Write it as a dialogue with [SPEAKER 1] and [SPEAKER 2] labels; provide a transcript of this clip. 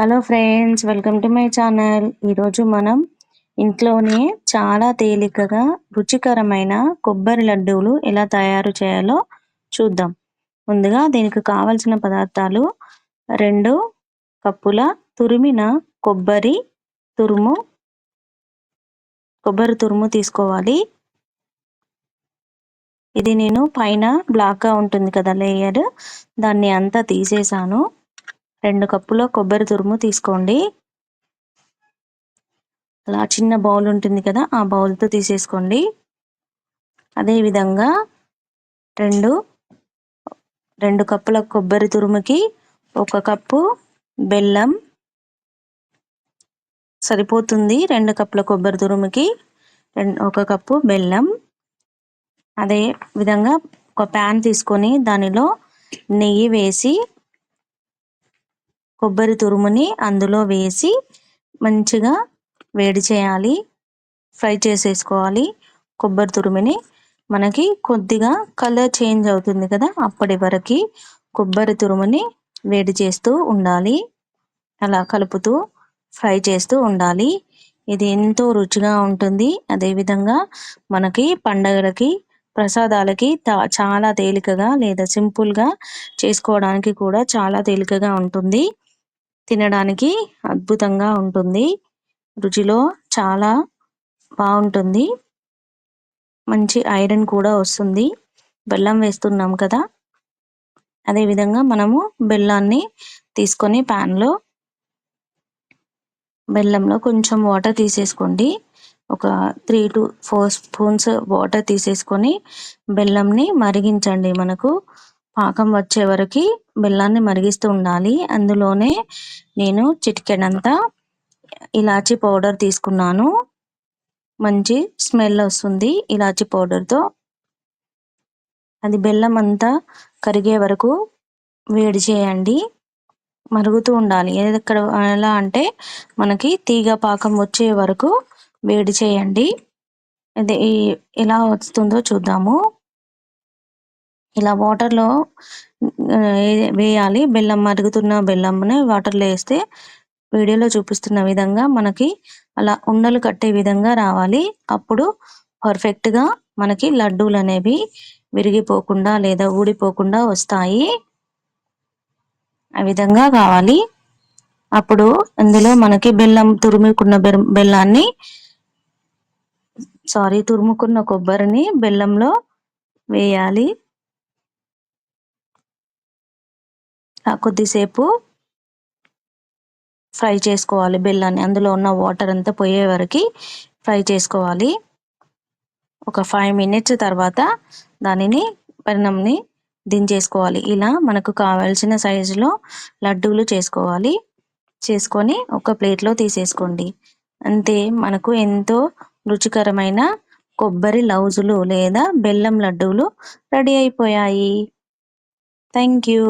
[SPEAKER 1] Hello friends welcome to my channel ఈరోజు మనం ఇంట్లోనే చాలా తేలికగా రుచికరమైన కొబ్బరి లడ్డూలు ఎలా తయారు చేయాలో చూద్దాం. ముందుగా దీనికి కావలసిన పదార్థాలు రెండు కప్పుల తురిమిన కొబ్బరి తురుము కొబ్బరి తురుము తీసుకోవాలి. ఇది నేను పైన బ్లాక్గా ఉంటుంది కదా లేయర్ దాన్ని అంతా తీసేసాను. రెండు కప్పుల కొబ్బరి తురుము తీసుకోండి. అలా చిన్న బౌల్ ఉంటుంది కదా ఆ బౌల్తో తీసేసుకోండి. అదేవిధంగా రెండు రెండు కప్పుల కొబ్బరి తురుముకి ఒక కప్పు బెల్లం సరిపోతుంది. రెండు కప్పుల కొబ్బరి తురుముకి ఒక కప్పు బెల్లం. అదే విధంగా ఒక ప్యాన్ తీసుకొని దానిలో నెయ్యి వేసి కొబ్బరి తురుముని అందులో వేసి మంచిగా వేడి చేయాలి. ఫ్రై చేసేసుకోవాలి. కొబ్బరి తురుముని మనకి కొద్దిగా కలర్ చేంజ్ అవుతుంది కదా అప్పటి వరకు కొబ్బరి తురుముని వేడి చేస్తూ ఉండాలి. అలా కలుపుతూ ఫ్రై చేస్తూ ఉండాలి. ఇది ఎంతో రుచిగా ఉంటుంది. అదేవిధంగా మనకి పండగలకి ప్రసాదాలకి చాలా తేలికగా లేదా సింపుల్గా చేసుకోవడానికి కూడా చాలా తేలికగా ఉంటుంది. తినడానికి అద్భుతంగా ఉంటుంది. రుచిలో చాలా బాగుంటుంది. మంచి ఐరన్ కూడా వస్తుంది. బెల్లం వేస్తున్నాం కదా. అదేవిధంగా మనము బెల్లాన్ని తీసుకొని ప్యాన్లో బెల్లంలో కొంచెం వాటర్ తీసేసుకోండి. ఒక three to four spoons water తీసేసుకొని బెల్లంని మరిగించండి మనకు. పాకం వచ్చే వరకు బెల్లాన్ని మరిగిస్తూ ఉండాలి. అందులోనే నేను చిటికెడంతా ఇలాచి పౌడర్ తీసుకున్నాను. మంచి స్మెల్ వస్తుంది ఇలాచి పౌడర్తో. అది బెల్లం అంతా కరిగే వరకు వేడి చేయండి. మరుగుతూ ఉండాలి. ఎక్కడ ఎలా అంటే మనకి తీగ పాకం వచ్చే వరకు వేడి చేయండి. అది ఎలా వస్తుందో చూద్దాము. ఇలా వాటర్లో వేయాలి. బెల్లం మరుగుతున్న బెల్లంని వాటర్లో వేస్తే వీడియోలో చూపిస్తున్న విధంగా మనకి అలా ఉండలు కట్టే విధంగా రావాలి. అప్పుడు పర్ఫెక్ట్గా మనకి లడ్డూలు అనేవి విరిగిపోకుండా లేదా ఊడిపోకుండా వస్తాయి. ఆ విధంగా కావాలి. అప్పుడు అందులో మనకి బెల్లం తురుముకున్న బెల్లాన్ని సారీ తురుముకున్న కొబ్బరిని బెల్లంలో వేయాలి. కొద్దిసేపు ఫ్రై చేసుకోవాలి బెల్లాన్ని. అందులో ఉన్న వాటర్ అంతా పోయే వరకు ఫ్రై చేసుకోవాలి. ఒక ఫైవ్ మినిట్స్ తర్వాత దానిని పరిణంని దించేసుకోవాలి ఇలా మనకు కావాల్సిన సైజులో లడ్డూలు చేసుకోవాలి. చేసుకొని ఒక ప్లేట్లో తీసేసుకోండి. అంతే మనకు ఎంతో రుచికరమైన కొబ్బరి లౌజులు లేదా బెల్లం లడ్డూలు రెడీ అయిపోయాయి. Thank you.